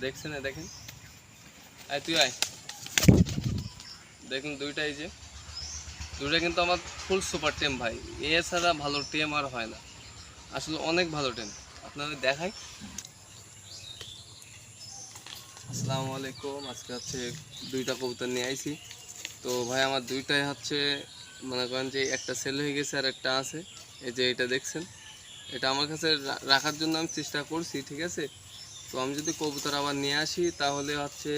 দেখছেন দেখেন। আয়, তুই আয়। দেখুন, দুইটা এই যে, দুইটা কিন্তু আমার ফুল সুপার টেম ভাই। এছাড়া ভালো টেম আর হয় না। আসলে অনেক ভালো টেম আপনাদের দেখাই। আসসালামু আলাইকুম। আজকে হচ্ছে দুইটা কবুতর নিয়ে আইছি। তো ভাই, আমার দুইটাই হচ্ছে, মনে করেন যে একটা সেল হয়ে গেছে আর একটা আছে। এই যে এটা দেখছেন। এটা আমার কাছে রাখার জন্য আমি চেষ্টা করছি, ঠিক আছে? তো আমি যদি কবুতর আবার নিয়ে আসি, তাহলে হচ্ছে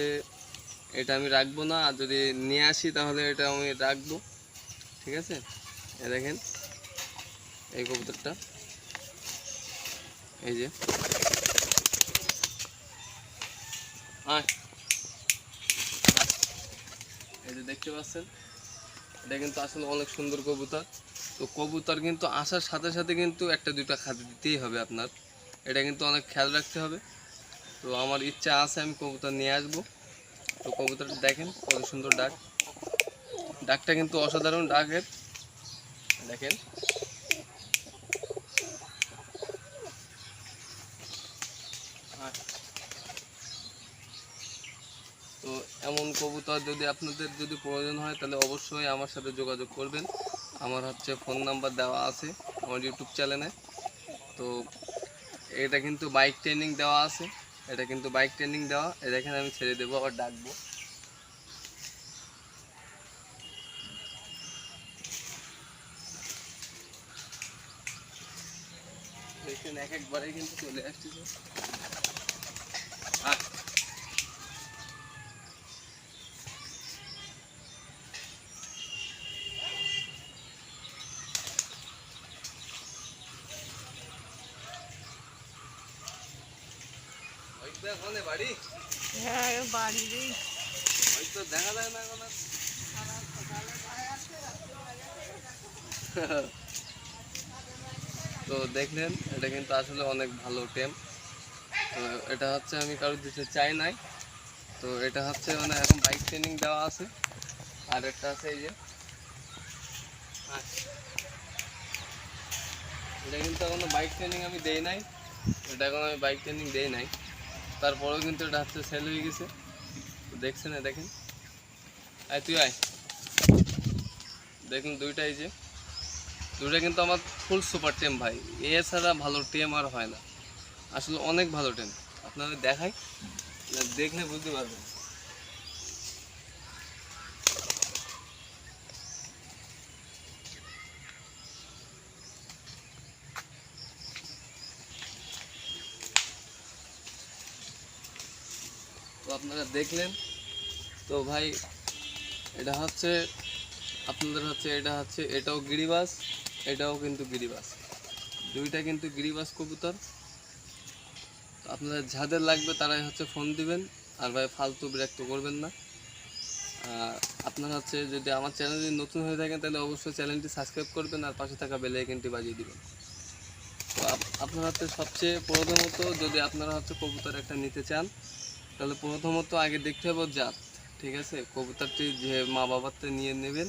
এটা আমি রাখব না। আর যদি নিয়ে আসি, তাহলে এটা আমি রাখব। ঠিক আছে? এ দেখেন, এই কবুতরটা। এই যে। এই যে দেখতে পাচ্ছেন, এটা কিন্তু আসলে অনেক সুন্দর কবুতর। তো কবুতর কিন্তু আসার সাথে সাথে কিন্তু একটা দুইটা খাদ্য দিতেই হবে আপনার। এটা কিন্তু অনেক খেয়াল রাখতে হবে। তো আমার ইচ্ছা আছে আমি কবুতর নিয়ে আসব। তো কবুতরটা দেখেন, কত সুন্দর ডাক। ডাকটা কিন্তু অসাধারণ ডাকের। দেখেন। তো এমন কবুতর যদি আপনাদের যদি প্রয়োজন হয়, তাহলে অবশ্যই আমার সাথে যোগাযোগ করবেন। আমার হচ্ছে ফোন নাম্বার দেওয়া আছে আমার ইউটিউব চ্যানেলে। তো এটা কিন্তু বাইক ট্রেনিং দেওয়া আছে। এটা কিন্তু বাইক ট্রেনিং দেওয়া। এ আমি ছেড়ে দেবো, আবার ডাকবো। এক একবারে কিন্তু চলে আসতেছে বাড়ি দেখা যায় না এখন। তো দেখলেন, এটা কিন্তু আসলে অনেক ভালো টেম। তো এটা হচ্ছে আমি কারও দিতে চাই নাই। তো এটা হচ্ছে মানে এখন বাইক ট্রেনিং দেওয়া আছে। আর একটা আছে এই যে। এটা কিন্তু এখনও বাইক ট্রেনিং আমি দেই নাই। এটা এখন আমি বাইক ট্রেনিং দেই নাই। তারপরেও কিন্তু এটা হচ্ছে সেল হয়ে গেছে। দেখছে দেখছেন দেখেন। আয় তুই আয়। দেখুন দুইটাই যে। দুইটা কিন্তু আমার ফুল সুপার টেম ভাই। এছাড়া ভালো টেম আর হয় না। আসলে অনেক ভালো টেম আপনাদের দেখাই দেখলে বুঝতে পারবেন। তো আপনারা দেখলেন। তো ভাই, এটা হচ্ছে, আপনাদের হচ্ছে, এটা হচ্ছে, এটাও গিরিবাস, এটাও কিন্তু গিরিবাস। দুইটা কিন্তু গিরিবাস কবুতর। আপনাদের যাদের লাগবে তারাই হচ্ছে ফোন দিবেন। আর ভাই, ফালতু বিরক্ত করবেন না। আপনারা হচ্ছে, যদি আমার চ্যানেল নতুন হয়ে থাকেন, তাহলে অবশ্যই চ্যানেলটি সাবস্ক্রাইব করবেন আর পাশে থাকা বেল বাজিয়ে দিবেন। তো আপ- আপনারা হচ্ছে সবচেয়ে প্রথমত যদি আপনারা হচ্ছে কবুতর একটা নিতে চান তাহলে প্রথমত আগে দেখতে হবে জাত, ঠিক আছে? কবুতরটি যে মা বাবারটা নিয়ে নেবেন,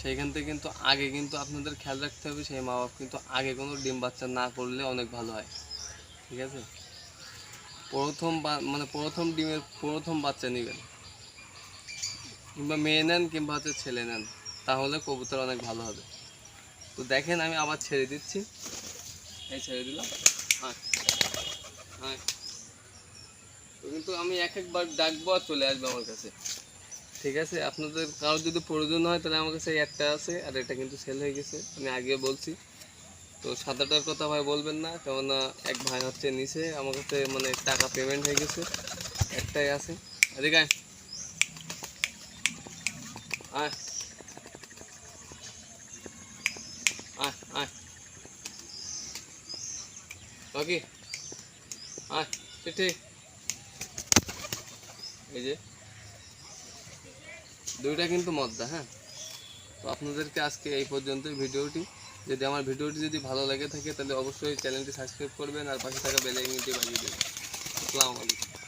সেইখান থেকে কিন্তু আগে কিন্তু আপনাদের খেয়াল রাখতে হবে, সেই মা বাবা কিন্তু আগে কোনো ডিম বাচ্চা না করলে অনেক ভালো হয়, ঠিক আছে? প্রথম মানে প্রথম ডিমের, প্রথম বাচ্চা নেবেন। কিংবা মেয়ে নেন কিংবা হচ্ছে ছেলে নেন, তাহলে কবুতর অনেক ভালো হবে। তো দেখেন আমি আবার ছেড়ে দিচ্ছি। এই ছেড়ে দিলাম। হ্যাঁ হ্যাঁ কিন্তু আমি এক একবার ডাকবো আর চলে আসবে আমার কাছে। ঠিক আছে? আপনাদের কারোর যদি প্রয়োজন হয় তাহলে আমার কাছে একটা আছে আর এটা কিন্তু সেল হয়ে গেছে। আমি আগে বলছি। তো সাদাটার কথা ভাই বলবেন না, কেননা এক ভাই হচ্ছে নিচে আমার কাছে মানে টাকা পেমেন্ট হয়ে গেছে। একটাই আছে। এদিকে আয়। আয়। আয় আয়। বাকি। আয়, চিঠি। এই যে। দুইটা কিন্তু মদ্দা হ্যাঁ? তো আপনাদেরকে আজকে এই পর্যন্ত ভিডিওটি। যদি আমার ভিডিওটি যদি ভালো লেগে থাকে, তাহলে অবশ্যই চ্যানেলটি সাবস্ক্রাইব করবেন আর পাশে থাকা বেল আইকনটি বাজিয়ে দেবেন। আসসালামু আলাইকুম।